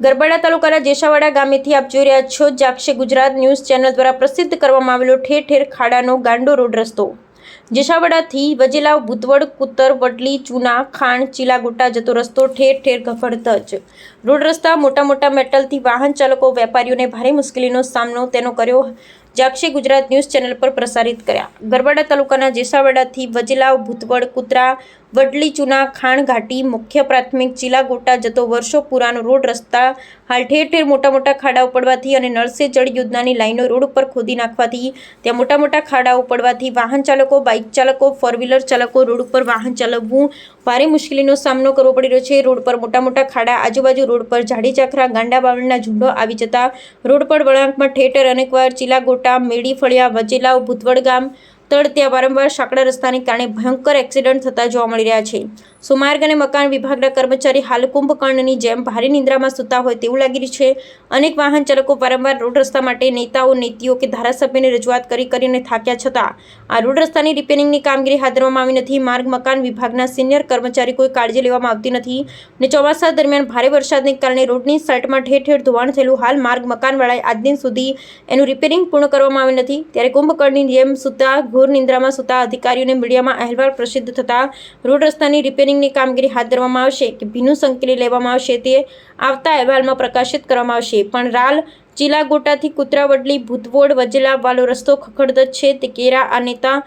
ગરબાડા તાલુકાના જેસાવાડા ગામેથી આપ જોઈ રહ્યા છો જાક્ષે ગુજરાત ન્યૂઝ ચેનલ દ્વારા પ્રસિદ્ધ કરવામાં આવેલો ઠેર ઠેર ખાડાનો ગાંડો રોડ રસ્તો. જેસાવાડાથી વજેલા ભૂતવડ, કુતર, વડલી, ચૂના, ખાણ, ચીલાગોટા જતો રસ્તો ઠેર ઠેર ગફડધજ રોડ રસ્તા મોટા મોટા મેટલથી વાહન ચાલકો, વેપારીઓને ભારે મુશ્કેલીનો સામનો તેનો કર્યો જાગશે ગુજરાત ન્યૂઝ ચેનલ પર પ્રસારિત કર્યા. ગરબાડા તાલુકાના જેસાવાડાથી વજલાવ ભૂતવડ કુતરા, વડલી, ચૂના, ખાણ ઘાટી, મુખ્ય પ્રાથમિક ચીલાગોટા જતો વર્ષો પુરાનો રોડ રસ્તા હાલ ઠેર ઠેર મોટા મોટા ખાડાઓ પડવાથી અને નળસે જળ યોજનાની લાઈનો રોડ ઉપર ખોદી નાખવાથી ત્યાં મોટા મોટા ખાડાઓ પડવાથી વાહન ચાલકો બાઇક ચાલકો ફોર વ્હીલર ચાલકો રોડ ઉપર વાહન ચલાવવું ભારે મુશ્કેલીનો સામનો કરવો પડી રહ્યો છે. રોડ પર મોટા મોટા ખાડા, આજુબાજુ રોડ પર ઝાડી ઝાખરા ગાંડા બાવળના ઝુંડો આવી જતા રોડ પર વળાંકમાં ઠેર અનેકવાર ચીલાગોટા મેડી ફળિયા વજેલાવ ભૂતવડ ગામ તળ ત્યાં વારંવાર સાંકડા રસ્તાને કારણે ભયંકર એક્સિડન્ટ થતા જોવા મળી રહ્યા છે. સુમાર્ગ અને મકાન વિભાગના કર્મચારી હાલ કુંભકર્ણની જેમ ભારે નિંદ્રામાં સૂતા હોય તેવું લાગી રહ્યું છે. અનેક વાહન ચાલકો વારંવાર રોડ રસ્તા માટે નેતાઓ, નીતિઓ કે ધારાસભ્યને રજૂઆત કરી કરીને થાક્યા છતાં આ રોડ રસ્તાની રિપેરિંગની કામગીરી હાથ ધરવામાં આવી નથી. માર્ગ, મકાન વિભાગના સિનિયર કર્મચારી કોઈ કાળજી લેવામાં આવતી નથી અને ચોમાસા દરમિયાન ભારે વરસાદને કારણે રોડની સાઇટમાં ઠેર ઠેર ધોવાણ થયેલું હાલ માર્ગ મકાનવાળાએ આજ દિન સુધી એનું રિપેરિંગ પૂર્ણ કરવામાં આવ્યું નથી. ત્યારે કુંભકર્ણની જેમ સૂતા ઘોર નિંદ્રામાં સૂતા અધિકારીઓને મીડિયામાં અહેવાલ પ્રસિદ્ધ થતા રોડ રસ્તાની રિપેરિંગની કામગીરી હાથ ધરવામાં આવશે કે ભીનું સંકેલી લેવામાં આવશે તે આવતા અહેવાલમાં પ્રકાશિત કરવામાં આવશે. પણ રાલ, ચીલાગોટાથી કૂતરાવડલી ભૂતવોડ વજેલા વાલો રસ્તો ખખડદ છે. તે કેરા આ નેતા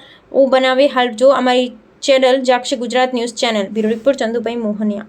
બનાવે. હાલ જો અમારી channel જાક્ષી Gujarat news channel. Bureau report Chandubhai Mohaniya.